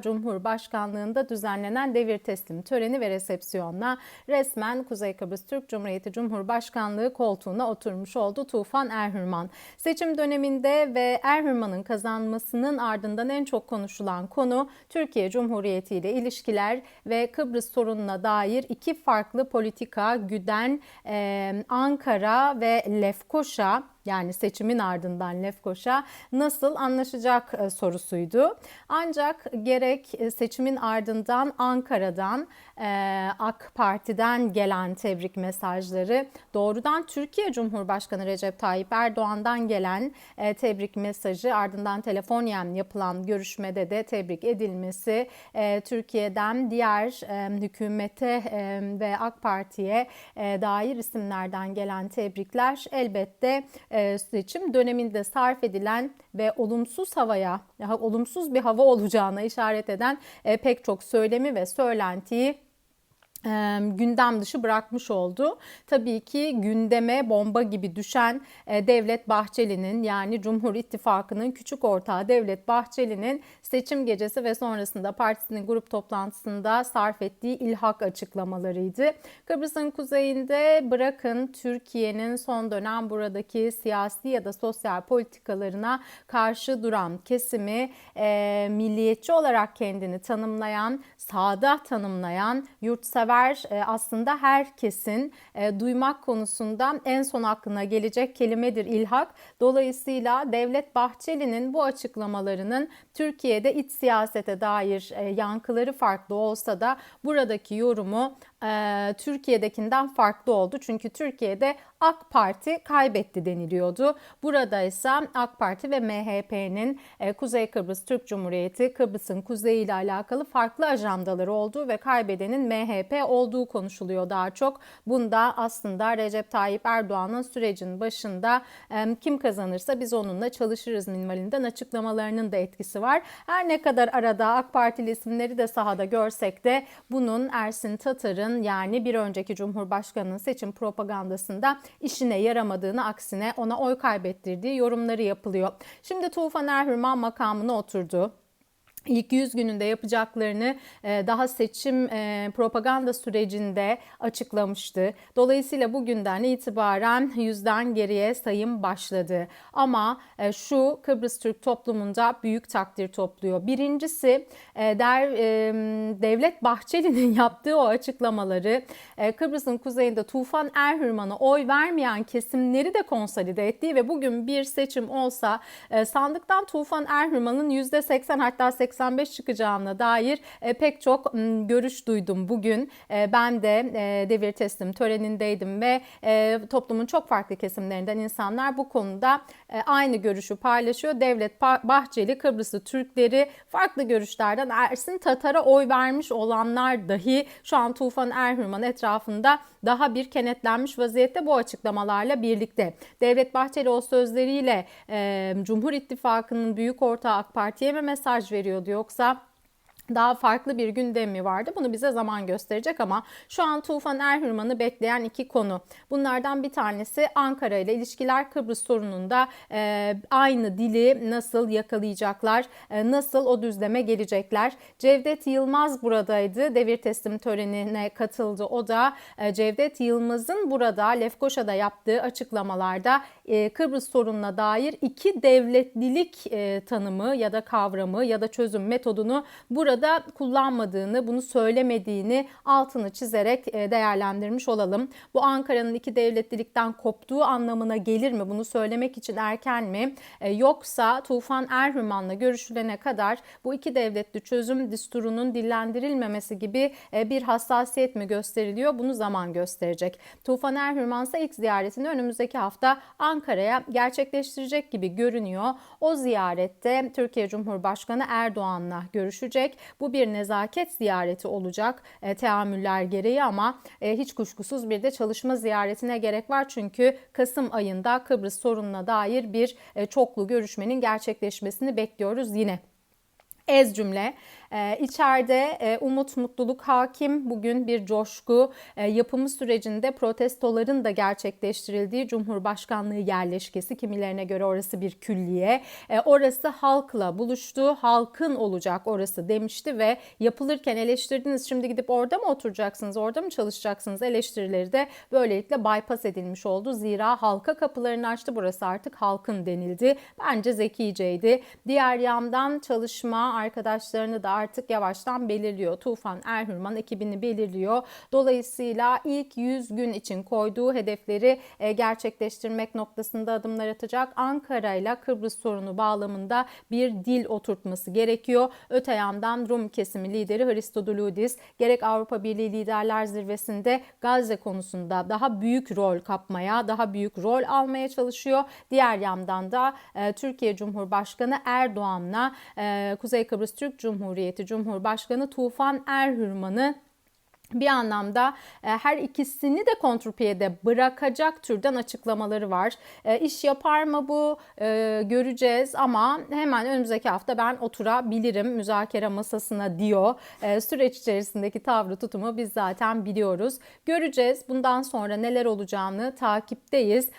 Cumhurbaşkanlığında düzenlenen devir teslim töreni ve resepsiyonla resmen Kuzey Kıbrıs Türk Cumhuriyeti Cumhurbaşkanlığı koltuğuna oturmuş oldu Tufan Erhürman. Seçim döneminde ve Erhürman'ın kazanmasının ardından en çok konuşulan konu Türkiye Cumhuriyeti ile ilişkiler ve Kıbrıs sorununa dair iki farklı politika güden e, Ankara ve Lefkoşa yani seçimin ardından Lefkoşa nasıl anlaşacak e, sorusuydu. Ancak gerek seçimin ardından Ankara'dan e, AK Parti'den gelen tebrik mesajları doğrudan Türkiye Cumhurbaşkanı Recep Tayyip Erdoğan'dan gelen e, tebrik mesajı ardından telefonyen yapılan görüşmede de tebrik edilmesi Türkiye'den diğer hükümete ve AK Parti'ye dair isimlerden gelen tebrikler elbette seçim döneminde sarf edilen ve olumsuz havaya, olumsuz bir hava olacağına işaret eden pek çok söylemi ve söylentiyi gündem dışı bırakmış oldu. Tabii ki gündeme bomba gibi düşen Devlet Bahçeli'nin yani Cumhur İttifakı'nın küçük ortağı Devlet Bahçeli'nin seçim gecesi ve sonrasında partisinin grup toplantısında sarf ettiği ilhak açıklamalarıydı. Kıbrıs'ın kuzeyinde bırakın Türkiye'nin son dönem buradaki siyasi ya da sosyal politikalarına karşı duran kesimi e, milliyetçi olarak kendini tanımlayan, sağda tanımlayan, yurtsever e, aslında herkesin e, duymak konusunda en son aklına gelecek kelimedir ilhak. Dolayısıyla Devlet Bahçeli'nin bu açıklamalarının Türkiye'de iç siyasete dair e, yankıları farklı olsa da buradaki yorumu e, Türkiye'dekinden farklı oldu. Çünkü Türkiye'de AK Parti kaybetti deniliyordu. Burada ise AK Parti ve MHP'nin e, Kuzey Kıbrıs Türk Cumhuriyeti, Kıbrıs'ın kuzeyi ile alakalı farklı ajandaları olduğu ve kaybedenin MHP olduğu konuşuluyor daha çok. Bunda aslında Recep Tayyip Erdoğan'ın sürecin başında e, kim kazanırsa biz onunla çalışırız minvalinden açıklamalarının da etkisi var. Her ne kadar arada AK Partili isimleri de sahada görsek de bunun Ersin Tatar'ın yani bir önceki Cumhurbaşkanı'nın seçim propagandasında işine yaramadığını aksine ona oy kaybettirdiği yorumları yapılıyor. Şimdi Tufan Erhürman makamına oturdu ilk 100 gününde yapacaklarını e, daha seçim e, propaganda sürecinde açıklamıştı. Dolayısıyla bugünden itibaren yüzden geriye sayım başladı. Ama e, şu Kıbrıs Türk toplumunda büyük takdir topluyor. Birincisi der Devlet Bahçeli'nin yaptığı o açıklamaları Kıbrıs'ın kuzeyinde Tufan Erhürman'a oy vermeyen kesimleri de konsolide ettiği ve bugün bir seçim olsa sandıktan Tufan Erhürman'ın %80 hatta 80 85 çıkacağına dair e, pek çok görüş duydum bugün. E, ben de e, devir teslim törenindeydim ve toplumun çok farklı kesimlerinden insanlar bu konuda aynı görüşü paylaşıyor. Devlet Bahçeli Kıbrıslı Türkleri farklı görüşlerden Ersin Tatar'a oy vermiş olanlar dahi şu an Tufan Erhürman etrafında daha bir kenetlenmiş vaziyette bu açıklamalarla birlikte. Devlet Bahçeli o sözleriyle Cumhur İttifakı'nın büyük ortağı AK Parti'ye mi mesaj veriyordu yoksa daha farklı bir gündem mi vardı? Bunu bize zaman gösterecek ama şu an Tufan Erhürman'ı bekleyen iki konu. Bunlardan bir tanesi Ankara ile ilişkiler Kıbrıs sorununda e, aynı dili nasıl yakalayacaklar, e, nasıl o düzleme gelecekler. Cevdet Yılmaz buradaydı. Devir teslim törenine katıldı. O da e, Cevdet Yılmaz'ın burada Lefkoşa'da yaptığı açıklamalarda e, Kıbrıs sorununa dair iki devletlilik e, tanımı ya da kavramı ya da çözüm metodunu burada kullanmadığını, bunu söylemediğini altını çizerek e, değerlendirmiş olalım. Bu Ankara'nın iki devletlilikten koptuğu anlamına gelir mi? Bunu söylemek için erken mi? E, yoksa Tufan Erhüman'la görüşülene kadar bu iki devletli çözüm disturunun dillendirilmemesi gibi bir hassasiyet mi gösteriliyor? Bunu zaman gösterecek. Tufan Erhürman ise ilk ziyaretini önümüzdeki hafta Ankara'ya gerçekleştirecek gibi görünüyor. O ziyarette Türkiye Cumhurbaşkanı Erdoğan'la görüşecek. Bu bir nezaket ziyareti olacak e, teamüller gereği ama e, hiç kuşkusuz bir de çalışma ziyaretine gerek var. Çünkü Kasım ayında Kıbrıs sorununa dair bir e, çoklu görüşmenin gerçekleşmesini bekliyoruz yine. Ez cümle Ee, e, umut, mutluluk hakim. Bugün bir coşku e, yapımı sürecinde protestoların da gerçekleştirildiği Cumhurbaşkanlığı yerleşkesi. Kimilerine göre orası bir külliye. E, orası halkla buluştu. Halkın olacak orası demişti ve yapılırken eleştirdiniz. Şimdi gidip orada mı oturacaksınız, orada mı çalışacaksınız eleştirileri de böylelikle bypass edilmiş oldu. Zira halka kapılarını açtı. Burası artık halkın denildi. Bence zekiceydi. Diğer yandan çalışma arkadaşlarını da artık yavaştan belirliyor. Tufan Erhürman ekibini belirliyor. Dolayısıyla ilk 100 gün için koyduğu hedefleri e, gerçekleştirmek noktasında adımlar atacak. Ankara ile Kıbrıs sorunu bağlamında bir dil oturtması gerekiyor. Öte yandan Rum kesimi lideri Hristodoulidis gerek Avrupa Birliği Liderler Zirvesi'nde Gazze konusunda daha büyük rol kapmaya, daha büyük rol almaya çalışıyor. Diğer yandan da e, Türkiye Cumhurbaşkanı Erdoğan'la e, Kuzey Kıbrıs Türk Cumhuriyeti Cumhurbaşkanı Tufan Erhürman'ı bir anlamda e, her ikisini de kontrpiyede bırakacak türden açıklamaları var. E, iş yapar mı bu E, göreceğiz ama hemen önümüzdeki hafta ben oturabilirim müzakere masasına diyor. Süreç içerisindeki tavrı tutumu biz zaten biliyoruz. Göreceğiz bundan sonra neler olacağını takipteyiz.